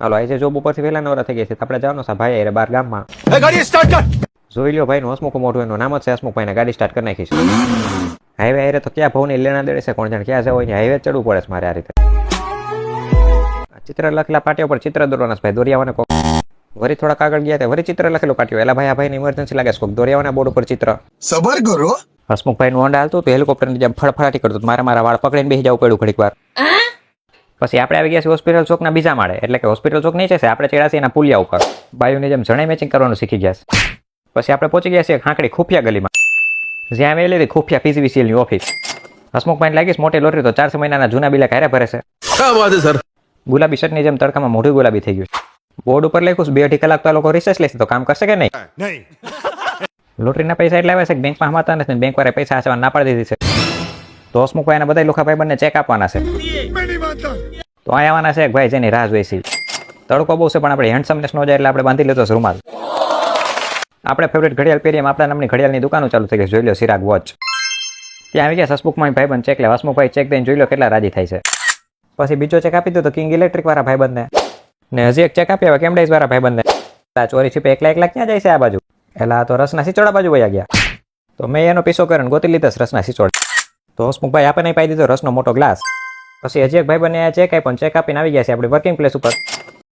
હાલો આજે જોબ ઉપરથી વહેલા નવરા થઈ ગયા છે આપણે જવાનો છે ભાઈ અરે બાર ગામમાં. ગાડી સ્ટાર્ટ કર! જોઈ લ્યો ભાઈનું હસમુખ મોટું એનું નામ જ છે હસમુખભાઈને ગાડી સ્ટાર્ટ કરી નાખી છે. હાઈવે હારે તો ક્યાં ભાવની લેણા દેડે છે કોણ જાણે ક્યાં છે હોય હાઈવે ચડવું પડે છે મારે આ રીતે. ચિત્ર લખેલા પાટીઓ પર ચિત્ર દોરવાના છે ભાઈ દોરિયાવાને કોક. વરી થોડા આગળ ગયા વરી ચિત્ર લખેલું પાટીઓ એલા ભાઈ આ ભાઈને ઇમરજન્સી લાગે છે કોક દોરિયાવાના બોર્ડ ઉપર ચિત્ર. સબર કરો. હસમુખભાઈનું હોન્ડા હાલતું તો હેલિકોપ્ટરની જેમ ફળફળાટી કરતું મારે મારા વાળ પકડીને બેસી જવું પડ્યું ઘડીક વાર. પછી આપણે આવી ગયા છીએ હોસ્પિટલ ચોકના બીજા માળે. એટલે કે હોસ્પિટલ ચોક નીચે છે આપણે ચડ્યા છીએ એના પુલિયા ઉપર. બાયુની જેમ જણાઈ મેચિંગ કરવાનું શીખી ગયા છે. પછી આપણે પહોંચી ગયા છીએ ખાંકડી ખુફિયા ગલીમાં. જ્યાં આવેલી હતી ખુફિયા પીસીવીસીએલની ઓફિસ હસમુખભાઈ લાગીશ મોટી લોટરી તો ચારસો મહિનાના જૂના બિલા ક્યારે ભરે છે. સર ગુલાબી શર્ટની જેમ તડકામાં મોઢું ગુલાબી થઈ ગયું બોર્ડ ઉપર લખ્યું છે બે અઢી કલાક તો આ લોકો રિસર્ચ લેશે તો કામ કરશે કે નહીં? નહીં. લોટરીના પૈસા એટલે આવે છે કે બેંકમાં હમાતા નથી બેંક વાળા પૈસા આસવા ના પાડી દીધી છે. તો હસમુખભાઈ બધા લોખાભાઈ બંને ચેક આપવાના છે. તો અહીં આવવાના છે ભાઈ જેની રાહ જોઈ છે. તડકો બહુ છે, પણ આપણે હેન્ડસમનેસ નો જાય એટલે આપણે બાંધી લેતો છે રૂમાલ. આપણે ફેવરેટ ઘડિયાળ પહેરીએ આપણા નામની ઘડિયાળની દુકાનો ચાલુ થઈ ગઈ જોઈ લો સિરાગ વોચ ત્યાં આવી ગયા સસમુખમાં ભાઈ બંધ ચેક લે. હસમુખભાઈ ચેક દઈને જોઈ લો કેટલા રાજી થાય છે. પછી બીજો ચેક આપી દો તો કિંગ ઇલેક્ટ્રિક વાળા ભાઈ બંને ને હજી એક ચેક આપી આવે કેમડાઈઝ વાળા ભાઈ બંને આ ચોરી છીપે એકલા એકલા ક્યાં જાય છે આ બાજુ? એટલે આ તો રસના સિચોડા બાજુ વયા ગયા. તો મેં એનો પીસો કર્યો ગોતી લીધા રસના સિચોડા. તો હસમુખભાઈ આપણને પાઈ દીધો રસનો મોટો ગ્લાસ. પછી હજી એક ભાઈ બંને ચેક આપ્યો ચેક આપીને આવી ગયા છે આપણે વર્કિંગ પ્લેસ ઉપર.